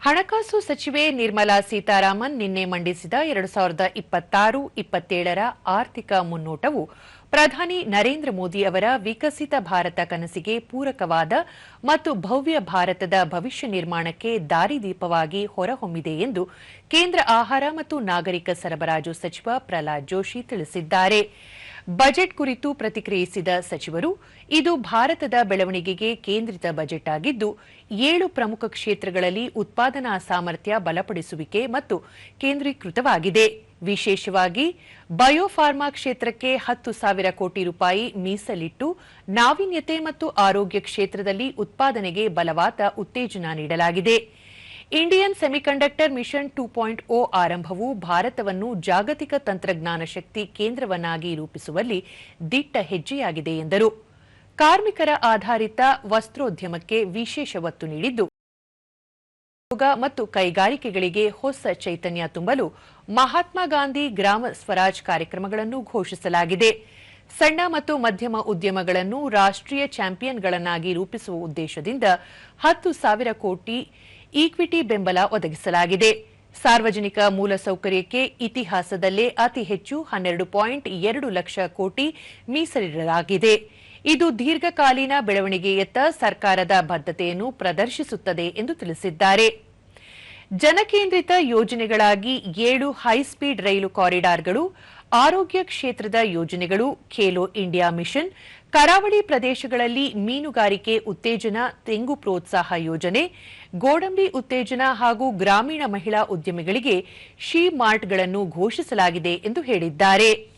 ಹಣಕಾಸು ಸಚಿವೆ ನಿರ್ಮಲಾ ಸೀತಾರಾಮನ್ ನಿನ್ನೆ ಮಂಡಿಸಿದ ಎರಡು ಸಾವಿರದ ಇಪ್ಪತ್ತಾರು ಇಪ್ಪತ್ತೇಳರ ಆರ್ಥಿಕ ಮುನ್ನೋಟವು ಪ್ರಧಾನಿ ನರೇಂದ್ರ ಮೋದಿ ಅವರ ವಿಕಸಿತ ಭಾರತ ಕನಸಿಗೆ ಪೂರಕವಾದ ಮತ್ತು ಭವ್ಯ ಭಾರತದ ಭವಿಷ್ಯ ನಿರ್ಮಾಣಕ್ಕೆ ದಾರಿದೀಪವಾಗಿ ಹೊರಹೊಮ್ಮಿದೆ ಎಂದು ಕೇಂದ್ರ ಆಹಾರ ಮತ್ತು ನಾಗರಿಕ ಸರಬರಾಜು ಸಚಿವ ಪ್ರಹ್ಲಾದ್ ಜೋಶಿ ತಿಳಿಸಿದ್ದಾರೆ. ಬಜೆಟ್ ಕುರಿತು ಪ್ರತಿಕ್ರಿಯಿಸಿದ ಸಚಿವರು, ಇದು ಭಾರತದ ಬೆಳವಣಿಗೆಗೆ ಕೇಂದ್ರಿತ ಬಜೆಟ್ ಆಗಿದ್ದು, ಏಳು ಪ್ರಮುಖ ಕ್ಷೇತ್ರಗಳಲ್ಲಿ ಉತ್ಪಾದನಾ ಸಾಮರ್ಥ್ಯ ಬಲಪಡಿಸುವಿಕೆ ಮತ್ತು ಕೇಂದ್ರೀಕೃತವಾಗಿದೆ. ವಿಶೇಷವಾಗಿ ಬಯೋಫಾರ್ಮಾ ಕ್ಷೇತ್ರಕ್ಕೆ ಹತ್ತು ಸಾವಿರ ಕೋಟಿ ರೂಪಾಯಿ ಮೀಸಲಿಟ್ಟು ನಾವೀನ್ಯತೆ ಮತ್ತು ಆರೋಗ್ಯ ಕ್ಷೇತ್ರದಲ್ಲಿ ಉತ್ಪಾದನೆಗೆ ಬಲವಾದ ಉತ್ತೇಜನ ನೀಡಲಾಗಿದೆ. Indian semiconductor mission two point O ಆರಂಭವು ಭಾರತವನ್ನು ಜಾಗತಿಕ ತಂತ್ರಜ್ಞಾನ ಶಕ್ತಿ ಕೇಂದ್ರವನ್ನಾಗಿ ರೂಪಿಸುವಲ್ಲಿ ದಿಟ್ಟ ಹೆಜ್ಜೆಯಾಗಿದೆ ಎಂದರು. ಕಾರ್ಮಿಕರ ಆಧಾರಿತ ವಸ್ತ್ರೋದ್ಯಮಕ್ಕೆ ವಿಶೇಷ ಒತ್ತು ನೀಡಿದ್ದು ಉದ್ಯೋಗ ಮತ್ತು ಕೈಗಾರಿಕೆಗಳಿಗೆ ಹೊಸ ಚೈತನ್ಯ ತುಂಬಲು ಮಹಾತ್ಮ ಗಾಂಧಿ ಗ್ರಾಮ ಸ್ವರಾಜ್ ಕಾರ್ಯಕ್ರಮಗಳನ್ನು ಘೋಷಿಸಲಾಗಿದೆ. ಸಣ್ಣ ಮತ್ತು ಮಧ್ಯಮ ಉದ್ಯಮಗಳನ್ನು ರಾಷ್ಟ್ರೀಯ ಚಾಂಪಿಯನ್ಗಳನ್ನಾಗಿ ರೂಪಿಸುವ ಉದ್ದೇಶದಿಂದ ಹತ್ತು ಸಾವಿರ ಕೋಟಿ ಈಕ್ವಿಟಿ ಬೆಂಬಲ ಒದಗಿಸಲಾಗಿದೆ. ಸಾರ್ವಜನಿಕ ಮೂಲಸೌಕರ್ಯಕ್ಕೆ ಇತಿಹಾಸದಲ್ಲೇ ಅತಿ ಹೆಚ್ಚು ಹನ್ನೆರಡು ಪಾಯಿಂಟ್ ಎರಡು ಲಕ್ಷ ಕೋಟಿ ಮೀಸಲಿಡಲಾಗಿದೆ. ಇದು ದೀರ್ಘಕಾಲೀನ ಬೆಳವಣಿಗೆಯತ್ತ ಸರ್ಕಾರದ ಬದ್ಧತೆಯನ್ನು ಪ್ರದರ್ಶಿಸುತ್ತದೆ ಎಂದು ತಿಳಿಸಿದ್ದಾರೆ. ಜನಕೇಂದ್ರಿತ ಯೋಜನೆಗಳಾಗಿ ಏಳು ಹೈಸ್ಪೀಡ್ ರೈಲು ಕಾರಿಡಾರ್ಗಳು, ಆರೋಗ್ಯ ಕ್ಷೇತ್ರದ ಯೋಜನೆಗಳು, ಖೇಲೋ ಇಂಡಿಯಾ ಮಿಷನ್, ಕರಾವಳಿ ಪ್ರದೇಶಗಳಲ್ಲಿ ಮೀನುಗಾರಿಕೆ ಉತ್ತೇಜನ, ತೆಂಗು ಪ್ರೋತ್ಸಾಹ ಯೋಜನೆ, ಗೋಡಂಬಿ ಉತ್ತೇಜನ ಹಾಗೂ ಗ್ರಾಮೀಣ ಮಹಿಳಾ ಉದ್ಯಮಿಗಳಿಗೆ ಶಿ ಮಾರ್ಟ್ಗಳನ್ನು ಘೋಷಿಸಲಾಗಿದೆ ಎಂದು ಹೇಳಿದ್ದಾರೆ.